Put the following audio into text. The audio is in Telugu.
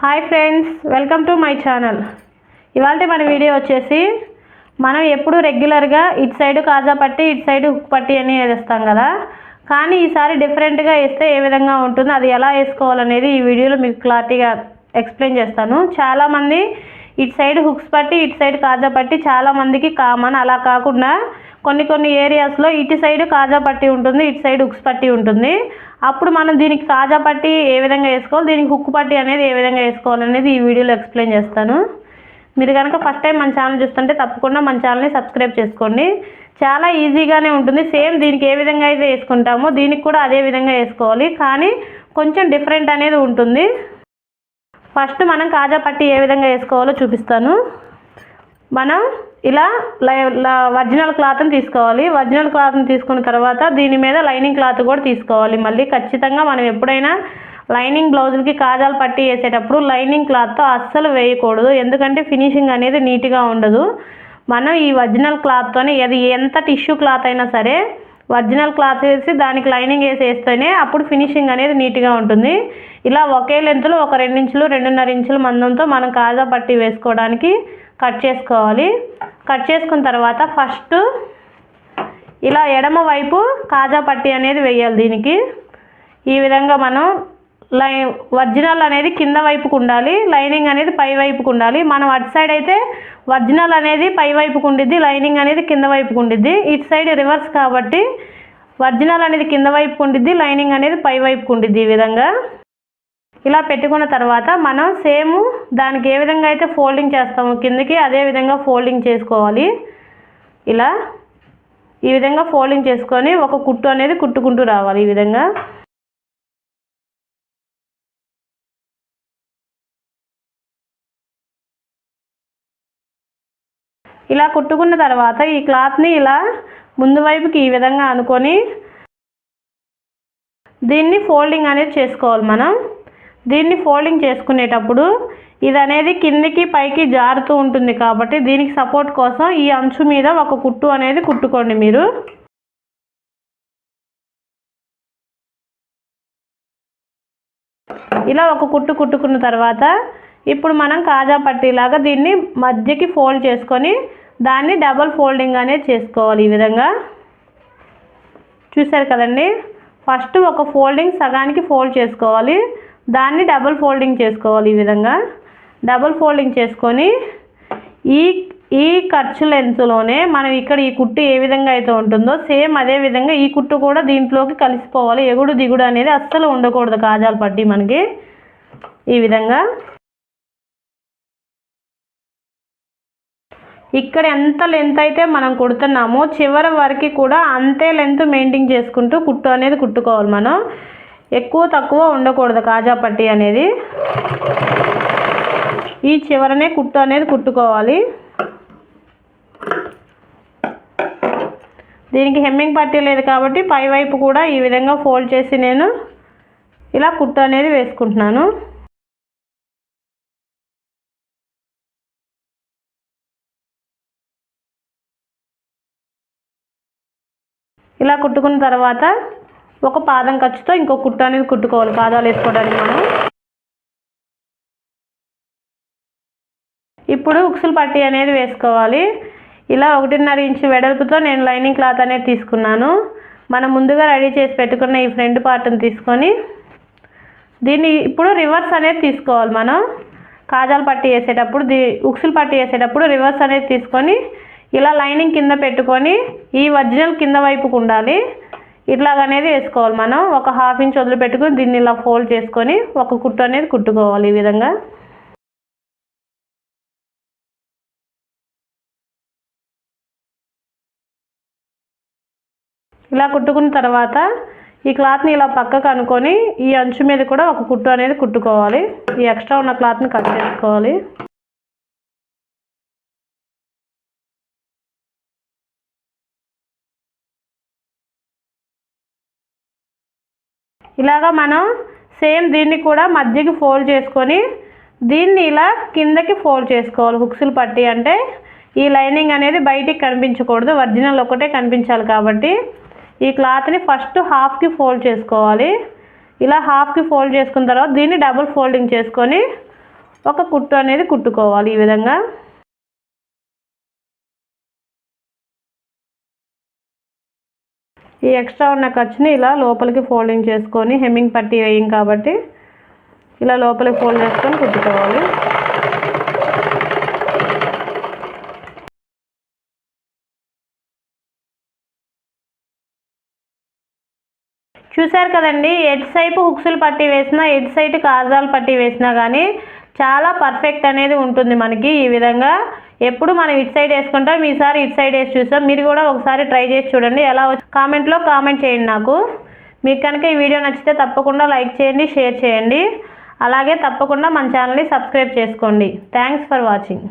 Hi friends welcome to my channel. ఇవాళ మన వీడియో వచ్చేసి మనం ఎప్పుడు రెగ్యులర్గా ఇటు సైడ్ కాజా పట్టి ఇటు సైడ్ హుక్ పట్టి అని వేస్తాం కదా. కానీ ఈసారి డిఫరెంట్గా వేస్తే ఏ విధంగా ఉంటుందో అది ఎలా వేసుకోవాలనేది ఈ వీడియోలో మీకు క్లారిటీగా ఎక్స్ప్లెయిన్ చేస్తాను. చాలామంది ఇటు సైడ్ హుక్స్ పట్టి ఇటు సైడ్ కాజా పట్టి చాలామందికి కామన్. అలా కాకుండా కొన్ని కొన్ని ఏరియాస్లో ఇటు సైడ్ కాజా పట్టి ఉంటుంది ఇటు సైడ్ హుక్స్ పట్టి ఉంటుంది. అప్పుడు మనం దీనికి కాజా పట్టి ఏ విధంగా వేసుకోవాలి దీనికి హుక్ పట్టి అనేది ఏ విధంగా వేసుకోవాలనేది ఈ వీడియోలో ఎక్స్ప్లెయిన్ చేస్తాను. మీరు కనుక ఫస్ట్ టైం మన ఛానల్ చూస్తుంటే తప్పకుండా మన ఛానల్ని సబ్స్క్రైబ్ చేసుకోండి. చాలా ఈజీగానే ఉంటుంది. సేమ్ దీనికి ఏ విధంగా అయితే వేసుకుంటామో దీనికి కూడా అదే విధంగా వేసుకోవాలి. కానీ కొంచెం డిఫరెంట్ అనేది ఉంటుంది. ఫస్ట్ మనం కాజా పట్టి ఏ విధంగా వేసుకోవాలో చూపిస్తాను. మనం ఇలా ఒరిజినల్ క్లాత్ని తీసుకోవాలి. ఒరిజినల్ క్లాత్ని తీసుకున్న తర్వాత దీని మీద లైనింగ్ క్లాత్ కూడా తీసుకోవాలి. మళ్ళీ ఖచ్చితంగా మనం ఎప్పుడైనా లైనింగ్ బ్లౌజులకి కాజాలు పట్టి వేసేటప్పుడు లైనింగ్ క్లాత్తో అస్సలు వేయకూడదు. ఎందుకంటే ఫినిషింగ్ అనేది నీట్గా ఉండదు. మనం ఈ ఒరిజినల్ క్లాత్తోనే అది ఎంత టిష్యూ క్లాత్ అయినా సరే ఒరిజినల్ క్లాత్ వేసి దానికి లైనింగ్ వేసి వేస్తేనే అప్పుడు ఫినిషింగ్ అనేది నీట్గా ఉంటుంది. ఇలా ఒకే లెంత్లో ఒక రెండు ఇంచులు రెండున్నర ఇంచుల మందంతో మనం కాజా పట్టి వేసుకోవడానికి కట్ చేసుకోవాలి. కట్ చేసుకున్న తర్వాత ఫస్ట్ ఇలా ఎడమ వైపు కాజా పట్టి అనేది వేయాలి దీనికి. ఈ విధంగా మనం లై ఒరిజినల్ అనేది కింద వైపుకు ఉండాలి. లైనింగ్ అనేది పై వైపుకు ఉండాలి. మనం అటు సైడ్ అయితే ఒరిజినల్ అనేది పై వైపుకు ఉండిద్ది లైనింగ్ అనేది కింద వైపుకు ఉండిద్ది. ఇటు సైడ్ రివర్స్ కాబట్టి ఒరిజినల్ అనేది కింద వైపుకు ఉండిద్ది లైనింగ్ అనేది పై వైపుకు ఉండిద్ది ఈ విధంగా. ఇలా పెట్టుకున్న తర్వాత మనం సేమ్ దానికి ఏ విధంగా అయితే ఫోల్డింగ్ చేస్తామో కిందకి అదే విధంగా ఫోల్డింగ్ చేసుకోవాలి. ఇలా ఈ విధంగా ఫోల్డింగ్ చేసుకొని ఒక కుట్టు అనేది కుట్టుకుంటూ రావాలి ఈ విధంగా. ఇలా కుట్టుకున్న తర్వాత ఈ క్లాత్ని ఇలా ముందు వైపుకి ఈ విధంగా అనుకొని దీన్ని ఫోల్డింగ్ అనేది చేసుకోవాలి మనం. దీన్ని ఫోల్డింగ్ చేసుకునేటప్పుడు ఇది అనేది కిందికి పైకి జారుతూ ఉంటుంది కాబట్టి దీనికి సపోర్ట్ కోసం ఈ అంచు మీద ఒక కుట్టు అనేది కుట్టుకోండి మీరు. ఇలా ఒక కుట్టు కుట్టుకున్న తర్వాత ఇప్పుడు మనం కాజా పట్టీలాగా దీన్ని మధ్యకి ఫోల్డ్ చేసుకొని దాన్ని డబల్ ఫోల్డింగ్ అనేది చేసుకోవాలి ఈ విధంగా. చూసారు కదండి? ఫస్ట్ ఒక ఫోల్డింగ్ సగానికి ఫోల్డ్ చేసుకోవాలి. దాన్ని డబుల్ ఫోల్డింగ్ చేసుకోవాలి ఈ విధంగా. డబుల్ ఫోల్డింగ్ చేసుకొని ఈ ఈ ఖర్చు లెంత్లోనే మనం ఇక్కడ ఈ కుట్టు ఏ విధంగా అయితే ఉంటుందో సేమ్ అదే విధంగా ఈ కుట్టు కూడా దీంట్లోకి కలిసిపోవాలి. ఎగుడు దిగుడు అనేది అస్సలు ఉండకూడదు కాజాలు పట్టి మనకి. ఈ విధంగా. ఇక్కడ ఎంత లెంత్ అయితే మనం కుడుతున్నామో చివరి వరకు కూడా అంతే లెంత్ మెయింటైన్ చేసుకుంటూ కుట్టు అనేది కుట్టుకోవాలి మనం. ఎక్కువ తక్కువ ఉండకూడదు కాజా పట్టి అనేది. ఈ చివరనే కుట్టు అనేది కుట్టుకోవాలి. దీనికి హెమ్మింగ్ పట్టీ లేదు కాబట్టి పై వైపు కూడా ఈ విధంగా ఫోల్డ్ చేసి నేను ఇలా కుట్టు అనేది వేసుకుంటున్నాను. ఇలా కుట్టుకున్న తర్వాత ఒక పాదం ఖర్చుతో ఇంకో కుట్టు అనేది కుట్టుకోవాలి. పాదాలు వేసుకోవడానికి మనం. ఇప్పుడు ఉక్సులు పట్టి అనేది వేసుకోవాలి. ఇలా ఒకటిన్నర ఇంచు వెడల్పుతో నేను లైనింగ్ క్లాత్ అనేది తీసుకున్నాను. మనం ముందుగా రెడీ చేసి పెట్టుకున్న ఈ ఫ్రంట్ పార్ట్ని తీసుకొని దీన్ని ఇప్పుడు రివర్స్ అనేది తీసుకోవాలి మనం. కాజాలు పట్టి వేసేటప్పుడు దీ ఉక్సులు పట్టి వేసేటప్పుడు రివర్స్ అనేది తీసుకొని ఇలా లైనింగ్ కింద పెట్టుకొని ఈ ఒరిజినల్ కింద వైపుకు ఉండాలి. ఇట్లాగనేది వేసుకోవాలి మనం. ఒక హాఫ్ ఇంచ్ వదిలిపెట్టుకుని దీన్ని ఇలా ఫోల్డ్ చేసుకొని ఒక కుట్టు అనేది కుట్టుకోవాలి ఈ విధంగా. ఇలా కుట్టుకున్న తర్వాత ఈ క్లాత్ని ఇలా పక్కకు అనుకొని ఈ అంచు మీద కూడా ఒక కుట్టు అనేది కుట్టుకోవాలి. ఈ ఎక్స్ట్రా ఉన్న క్లాత్ని కట్ చేసుకోవాలి. ఇలాగా మనం సేమ్ దీన్ని కూడా మధ్యకి ఫోల్డ్ చేసుకొని దీన్ని ఇలా కిందకి ఫోల్డ్ చేసుకోవాలి హుక్స్లు పట్టి అంటే ఈ లైనింగ్ అనేది బయటికి కనిపించకూడదు ఒరిజినల్ ఒకటే కనిపించాలి కాబట్టి ఈ క్లాత్ని ఫస్ట్ హాఫ్కి ఫోల్డ్ చేసుకోవాలి. ఇలా హాఫ్కి ఫోల్డ్ చేసుకున్న తర్వాత దీన్ని డబుల్ ఫోల్డింగ్ చేసుకొని ఒక కుట్టు అనేది కుట్టుకోవాలి ఈ విధంగా. ఈ ఎక్స్ట్రా ఉన్న ఖర్చుని ఇలా లోపలికి ఫోల్డింగ్ చేసుకొని హెమ్మింగ్ పట్టి వేయం కాబట్టి ఇలా లోపలికి ఫోల్డ్ చేసుకొని కుట్టుకోవాలి. చూశారు కదండి ఎడ్ సైపు హుక్స్లు పట్టి వేసినా ఎడ్ సైడ్ కాజాలు పట్టి వేసినా కానీ చాలా పర్ఫెక్ట్ అనేది ఉంటుంది మనకి ఈ విధంగా. ఎప్పుడు మనం ఇటు సైడ్ వేసుకుంటాం ఈసారి ఇటు సైడ్ వేసి చూసాం మీరు కూడా ఒకసారి ట్రై చేసి చూడండి ఎలా కామెంట్లో కామెంట్ చేయండి నాకు. మీకు కనుక ఈ వీడియో నచ్చితే తప్పకుండా లైక్ చేయండి షేర్ చేయండి. అలాగే తప్పకుండా మన ఛానల్ని సబ్స్క్రైబ్ చేసుకోండి. Thanks for watching.